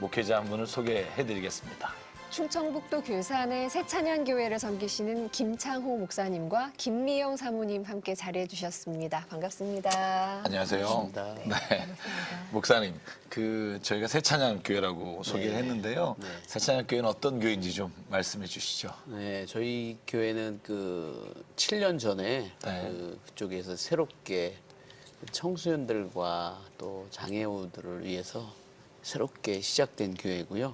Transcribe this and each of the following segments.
목회자 한 분을 소개해드리겠습니다. 충청북도 괴산의 새찬양 교회를 섬기시는 김창호 목사님과 김미영 사모님 함께 자리해 주셨습니다. 반갑습니다. 안녕하세요. 반갑습니다. 네. 목사님, 그 저희가 새찬양 교회라고 소개를 네. 했는데요. 네. 새찬양 교회는 어떤 교회인지 좀 말씀해 주시죠. 네, 저희 교회는 그 7년 전에 네. 그 그쪽에서 새롭게 청소년들과 또 장애우들을 위해서 새롭게 시작된 교회고요.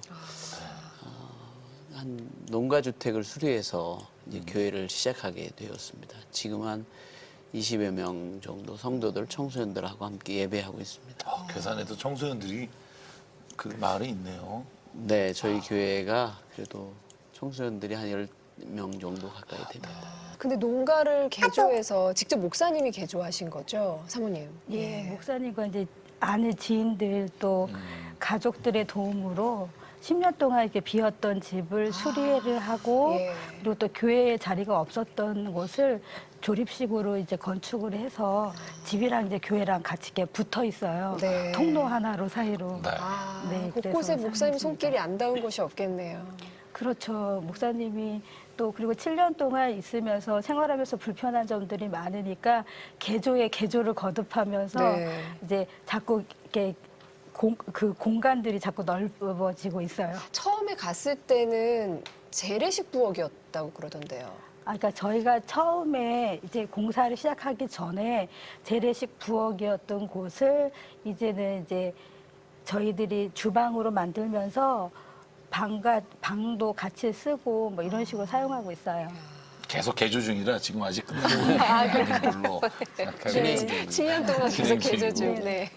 어, 한 농가 주택을 수리해서 이제 음. 교회를 시작하게 되었습니다. 지금 한 20여 명 정도 성도들 청소년들하고 함께 예배하고 있습니다. 어, 괴산에도 청소년들이 그 마을에 있네요. 네, 저희 교회가 그래도 청소년들이 한 10명 정도 가까이 됩니다. 근데 농가를 개조해서 직접 목사님이 개조하신 거죠, 사모님? 예, 목사님과 이제 아내 지인들 또 음. 가족들의 도움으로 10년 동안 이렇게 비었던 집을 수리를 하고 예. 그리고 또 교회에 자리가 없었던 곳을 조립식으로 이제 건축을 해서 집이랑 이제 교회랑 같이 이렇게 붙어 있어요. 네. 통로 하나로 사이로. 네. 아, 네, 곳곳에 그래서 목사님 사모님 손길이 안 닿은 곳이 없겠네요. 그렇죠. 목사님이 또 그리고 7년 동안 있으면서 생활하면서 불편한 점들이 많으니까 개조에 개조를 거듭하면서 네. 이제 자꾸 이렇게 공, 그 공간들이 자꾸 넓어지고 있어요. 처음에 갔을 때는 재래식 부엌이었다고 그러던데요. 아, 그러니까 저희가 처음에 이제 공사를 시작하기 전에 재래식 부엌이었던 곳을 이제는 이제 저희들이 주방으로 만들면서 방과 방도 같이 쓰고 뭐 이런 식으로 사용하고 있어요. 계속 개조 중이라 지금 아직 끝나지 않은 걸로 생각하고 있습니다. 7년 동안 계속 진행 개조 중. 네. 에,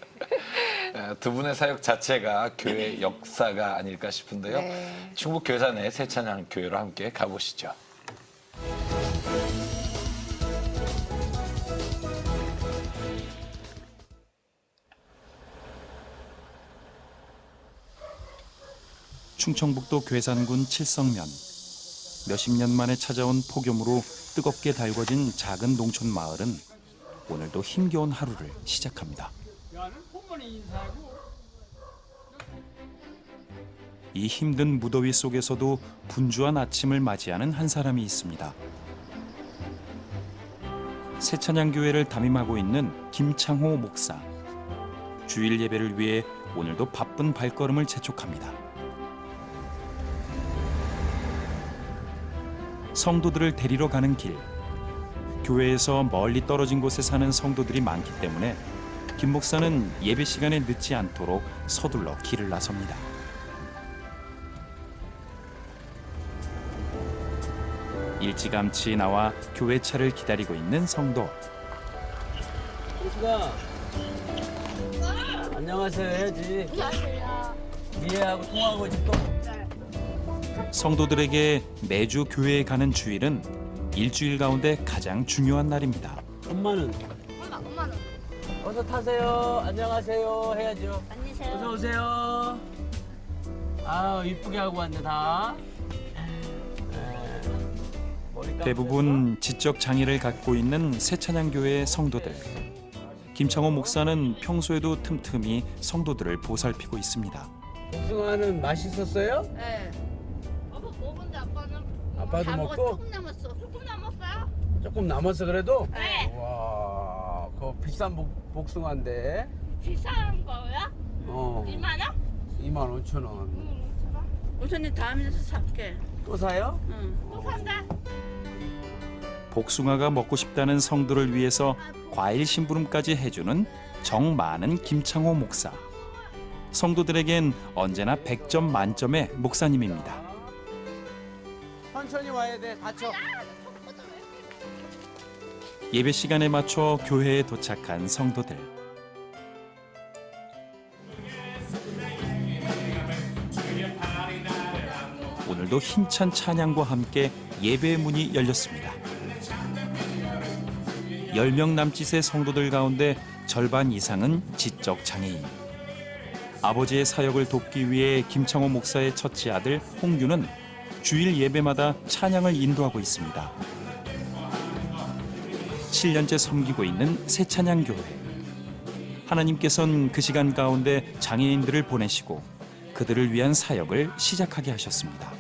두 분의 사역 자체가 교회 역사가 아닐까 싶은데요. 네. 충북 괴산의 새찬양 교회로 함께 가보시죠. 충청북도 괴산군 칠성면 몇십 년 만에 찾아온 폭염으로 뜨겁게 달궈진 작은 농촌 마을은 오늘도 힘겨운 하루를 시작합니다. 이 힘든 무더위 속에서도 분주한 아침을 맞이하는 한 사람이 있습니다. 새찬양 교회를 담임하고 있는 김창호 목사. 주일 예배를 위해 오늘도 바쁜 발걸음을 재촉합니다. 성도들을 데리러 가는 길. 교회에서 멀리 떨어진 곳에 사는 성도들이 많기 때문에 김 목사는 예배 시간에 늦지 않도록 서둘러 길을 나섭니다. 일찌감치 나와 교회 차를 기다리고 있는 성도. 호수가 안녕하세요 해야지 안녕하세요 미애하고 통화하고 또 성도들에게 매주 교회에 가는 주일은 일주일 가운데 가장 중요한 날입니다. 엄마는 엄마, 엄마는 어서 타세요 안녕하세요 해야죠 안녕하세요. 어서 오세요 아 이쁘게 하고 왔네 다 머리? 대부분 지적 장애를 갖고 있는 새찬양 교회의 성도들. 김창호 목사는 평소에도 틈틈이 성도들을 보살피고 있습니다. 복숭아는 맛있었어요? 네. 아빠 먹은데 아빠는 아빠도 다 먹고? 조금 남았어. 조금 남았어요? 조금 남았어 그래도? 네. 와 그거 비싼 복, 복숭아인데 비싼 거야? 어 2만 원? 2만 5천 원또 응, 5천 원. 우선이 다음에서 살게. 사요? 응. 또 산다. 복숭아가 먹고 싶다는 성도를 위해서 과일 심부름까지 해주는 정 많은 김창호 목사. 성도들에겐 언제나 100점 만점의 목사님입니다. 천천히 와야 돼 다쳐 예배 시간에 맞춰 교회에 도착한 성도들. 오늘도 힘찬 찬양과 함께 예배의 문이 열렸습니다. 10명 남짓의 성도들 가운데 절반 이상은 지적 장애인. 아버지의 사역을 돕기 위해 김창호 목사의 첫째 아들 홍규는 주일 예배마다 찬양을 인도하고 있습니다. 7년째 섬기고 있는 새찬양 교회. 하나님께서는 그 시간 가운데 장애인들을 보내시고 그들을 위한 사역을 시작하게 하셨습니다.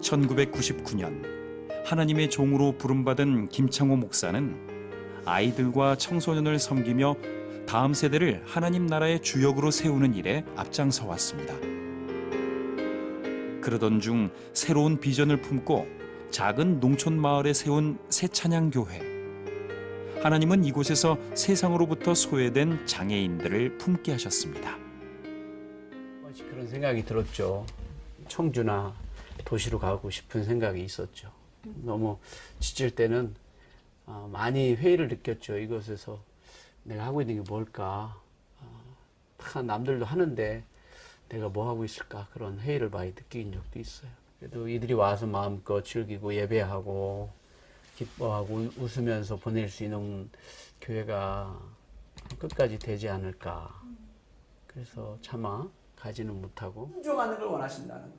1999년 하나님의 종으로 부름받은 김창호 목사는 아이들과 청소년을 섬기며 다음 세대를 하나님 나라의 주역으로 세우는 일에 앞장서 왔습니다. 그러던 중 새로운 비전을 품고 작은 농촌 마을에 세운 새찬양 교회. 하나님은 이곳에서 세상으로부터 소외된 장애인들을 품게 하셨습니다. 그런 생각이 들었죠. 청주나 도시로 가고 싶은 생각이 있었죠. 너무 지칠 때는 어, 많이 회의를 느꼈죠. 이곳에서 내가 하고 있는 게 뭘까? 어, 다 남들도 하는데 내가 뭐 하고 있을까? 그런 회의를 많이 느낀 적도 있어요. 그래도 이들이 와서 마음껏 즐기고 예배하고 기뻐하고 우- 웃으면서 보낼 수 있는 교회가 끝까지 되지 않을까. 그래서 차마 가지는 못하고 순종하는 걸 원하신다는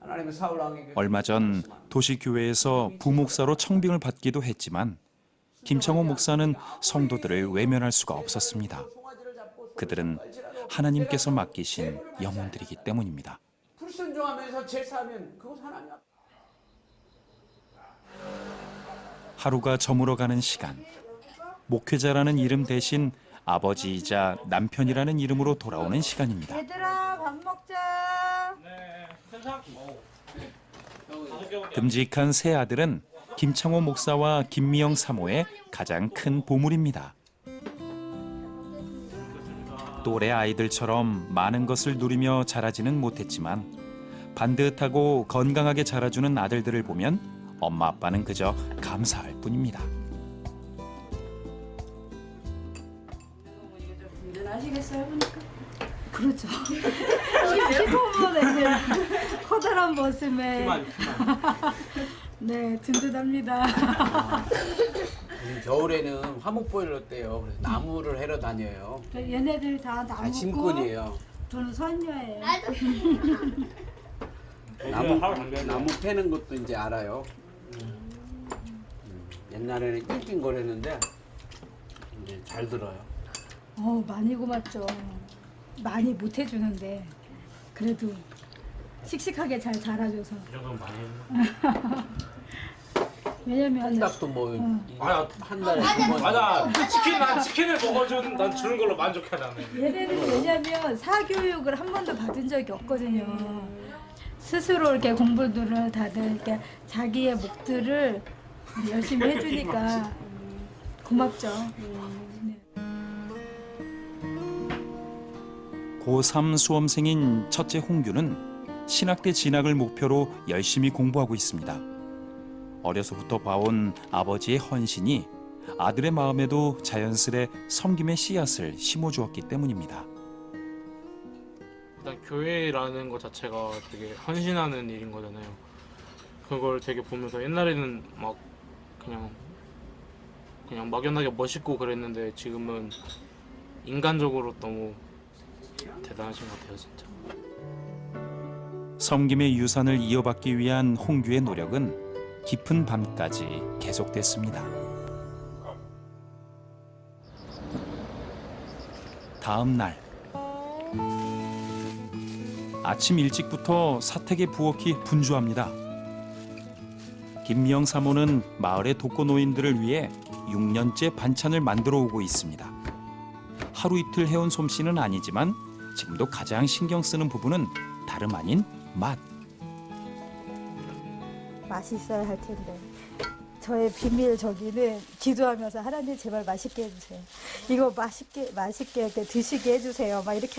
하나님의 사울 왕에게 얼마 전 도시 교회에서 부목사로 청빙을 받기도 했지만 김창호 목사는 성도들을 외면할 수가 없었습니다. 그들은 하나님께서 맡기신 영혼들이기 때문입니다. 불순종하면서 제사하면 그것 하나님 앞 하루가 저물어가는 시간. 목회자라는 이름 대신 아버지이자 남편이라는 이름으로 돌아오는 시간입니다. 얘들아 밥 먹자. 듬직한 새 아들은 김창호 목사와 김미영 사모의 가장 큰 보물입니다. 또래 아이들처럼 많은 것을 누리며 자라지는 못했지만 반듯하고 건강하게 자라주는 아들들을 보면 엄마 아빠는 그저 감사할 뿐입니다. 그렇죠. 시부모의 커다란 모습에 네 든든합니다. 겨울에는 화목 보일러 때요. 그래서 나무를 해러 다녀요. 얘네들 다다 나무고 짐꾼이에요. 저는 선녀예요. 나무 나무 패는 것도 이제 알아요. 음, 옛날에는 낑낑거렸는데 이제 잘 들어요. 어 많이 고맙죠. 많이 못 해주는데 그래도 씩씩하게 잘 자라줘서. 왜냐면 한닭도 뭐 아야, 한 달에 두 번. 맞아. 치킨 난 치킨을 먹어준 난 주는 걸로 만족해 나는. 얘네는 왜냐면 사교육을 한 번도 받은 적이 없거든요. 스스로 이렇게 공부들을 다들 이렇게 자기의 목들을 열심히 해주니까 고맙죠. 네. 고3 수험생인 첫째 홍규는 신학대 진학을 목표로 열심히 공부하고 있습니다. 어려서부터 봐온 아버지의 헌신이 아들의 마음에도 자연스레 섬김의 씨앗을 심어주었기 때문입니다. 일단 교회라는 것 자체가 되게 헌신하는 일인 거잖아요. 그걸 되게 보면서 옛날에는 막 그냥 그냥 막연하게 멋있고 그랬는데 지금은 인간적으로 너무 대단하신 것 같아요, 진짜. 섬김의 유산을 이어받기 위한 홍규의 노력은 깊은 밤까지 계속됐습니다. 다음 날 아침 일찍부터 사택에 부엌이 분주합니다. 김미영 사모는 마을의 독거노인들을 위해 6년째 반찬을 만들어 오고 있습니다. 하루 이틀 해온 솜씨는 아니지만 지금도 가장 신경 쓰는 부분은 다름 아닌 맛. 맛있어야 할 텐데. 저의 비밀 저기는 기도하면서 하나님 제발 맛있게 해주세요. 이거 맛있게 맛있게 드시게 해주세요. 막 이렇게